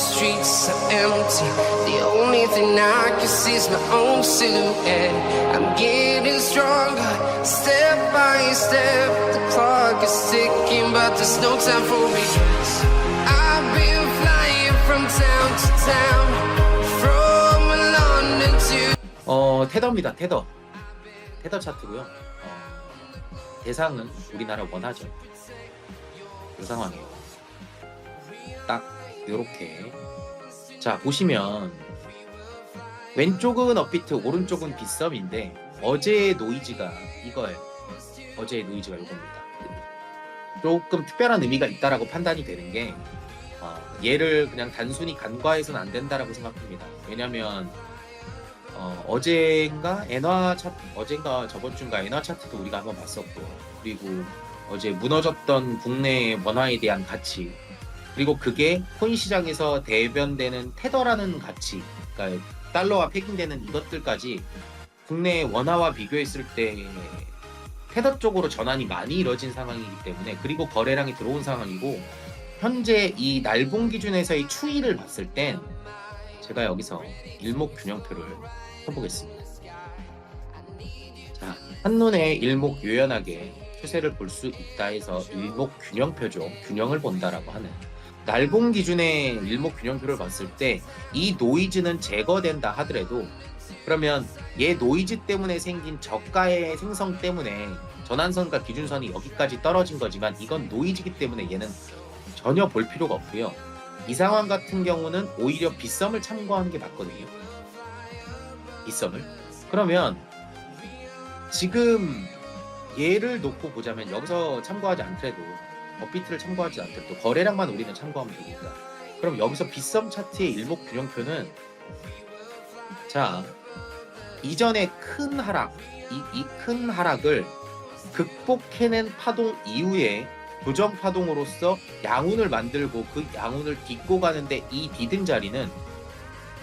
streets are empty. The only thing I can see is my own silhouette. I'm getting stronger, step by step. The clock is ticking, but there's no time for regrets. I've been flying from town to town, from London to 어 테더입니다 테더 테더 차트고요 어, 대상은 우리나라 원하죠 그 상황이에요 딱 요렇게. 자 보시면 왼쪽은 업비트 오른쪽은 빗썸인데 어제의 노이즈가 이거예요. 어제의 노이즈가 이겁니다. 조금 특별한 의미가 있다라고 판단이 되는 게 어, 얘를 그냥 단순히 간과해서는 안 된다라고 생각합니다. 왜냐면 어, 어젠가 엔화 차트 어젠가 저번 주인가 엔화 차트도 우리가 한번 봤었고 그리고 어제 무너졌던 국내 원화에 대한 가치 그리고 그게 코인 시장에서 대변되는 테더라는 가치 그러니까 달러와 패킹되는 이것들까지 국내 원화와 비교했을 때 테더 쪽으로 전환이 많이 이뤄진 상황이기 때문에 그리고 거래량이 들어온 상황이고 현재 이 날봉 기준에서의 추이를 봤을 땐 제가 여기서 일목균형표를 해보겠습니다. 자, 한눈에 일목요연하게 추세를 볼 수 있다 해서 일목균형표죠. 균형을 본다라고 하는 날봉 기준의 일목 균형표를 봤을 때 이 노이즈는 제거된다 하더라도 그러면 얘 노이즈 때문에 생긴 저가의 생성 때문에 전환선과 기준선이 여기까지 떨어진 거지만 이건 노이즈기 때문에 얘는 전혀 볼 필요가 없고요. 이 상황 같은 경우는 오히려 빗썸을 참고하는 게 맞거든요. 빗썸을. 그러면 지금 얘를 놓고 보자면 여기서 참고하지 않더라도 업비트를 참고하지 않더라도 거래량만 우리는 참고하면 되니까. 그럼 여기서 빗썸 차트의 일목 균형표는 자 이전에 큰 하락 이큰 하락을 극복해낸 파동 이후에 조정 파동으로서 양운을 만들고 그 양운을 딛고 가는데 이 디든 자리는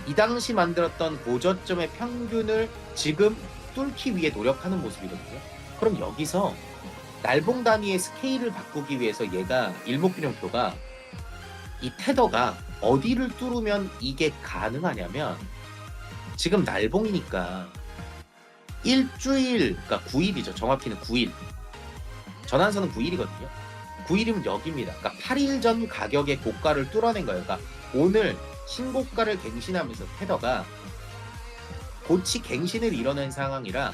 이 당시 만들었던 고저점의 평균을 지금 뚫기 위해 노력하는 모습이거든요. 그럼 여기서 날봉 단위의 스케일을 바꾸기 위해서 얘가 일목균형표가 이 테더가 어디를 뚫으면 이게 가능하냐면 지금 날봉이니까 일주일, 그러니까 9일이죠. 정확히는 9일. 전환선은 9일이거든요. 9일이면 여기입니다. 그러니까 8일 전 가격의 고가를 뚫어낸 거예요. 그러니까 오늘 신고가를 갱신하면서 테더가 고치 갱신을 이뤄낸 상황이라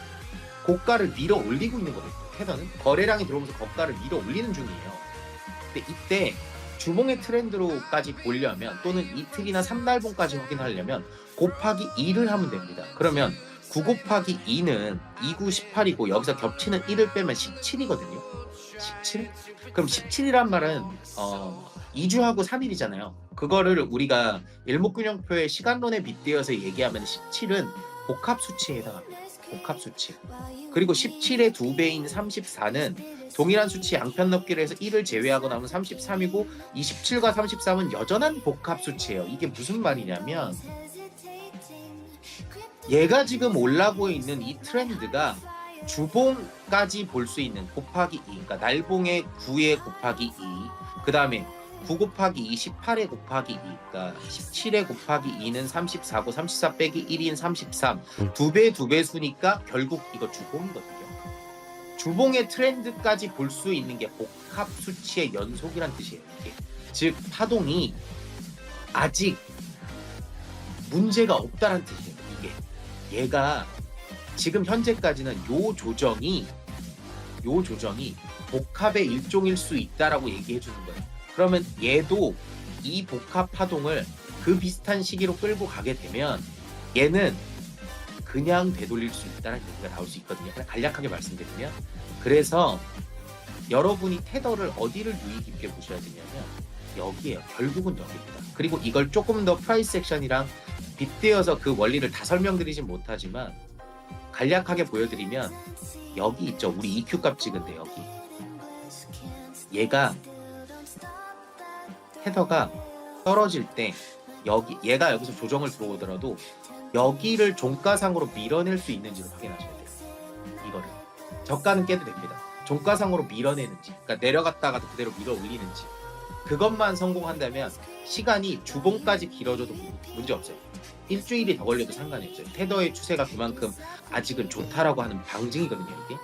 고가를 밀어 올리고 있는 거거든요. 테더는 거래량이 들어오면서 고가를 밀어 올리는 중이에요. 근데 이때 주봉의 트렌드로까지 보려면 또는 이틀이나 3날봉까지 확인하려면 곱하기 2를 하면 됩니다. 그러면 9 곱하기 2는 2, 9, 18이고 여기서 겹치는 1을 빼면 17이거든요. 17? 그럼 17이란 말은 어 2주하고 3일이잖아요. 그거를 우리가 일목균형표의 시간론에 빗대어서 얘기하면 17은 복합 수치에 해당합니다. 복합 수치. 그리고 17의 두 배인 34는 동일한 수치 양편 넣기를 해서 1을 제외하고 나면 33이고 27과 33은 여전한 복합 수치예요. 이게 무슨 말이냐면 얘가 지금 올라고 있는 이 트렌드가 주봉까지 볼 수 있는 곱하기 2, 그러니까 날봉의 9에 곱하기 2, 그 다음에 9 곱하기 2, 18에 곱하기 2, 그러니까 17에 곱하기 2는 34고 34 빼기 1인 33, 두배 두 배 수니까 결국 이거 주봉이거든요. 주봉의 트렌드까지 볼 수 있는 게 복합 수치의 연속이란 뜻이에요. 이게. 즉 파동이 아직 문제가 없다란 뜻이에요. 이게 얘가 지금 현재까지는 요 조정이 요 조정이 복합의 일종일 수 있다라고 얘기해 주는 거예요. 그러면 얘도 이 복합 파동을 그 비슷한 시기로 끌고 가게 되면 얘는 그냥 되돌릴 수 있다는 얘기가 나올 수 있거든요. 간략하게 말씀드리면 그래서 여러분이 테더를 어디를 유의 깊게 보셔야 되냐면 여기에요. 결국은 여기입니다. 그리고 이걸 조금 더 프라이스 섹션이랑 빗대어서 그 원리를 다 설명드리진 못하지만 간략하게 보여드리면 여기 있죠. 우리 EQ 값 찍은데 여기 얘가 헤더가 떨어질 때 여기 얘가 여기서 조정을 들어오더라도 여기를 종가상으로 밀어낼 수 있는지를 확인하셔야 돼요. 이거를 저가는 깨도 됩니다. 종가상으로 밀어내는지, 그러니까 내려갔다가도 그대로 밀어 올리는지 그것만 성공한다면 시간이 주봉까지 길어져도 문- 문제 없어요. 일주일이 더 걸려도 상관이 없어요. 테더의 추세가 그만큼 아직은 좋다라고 하는 방증이거든요. 이게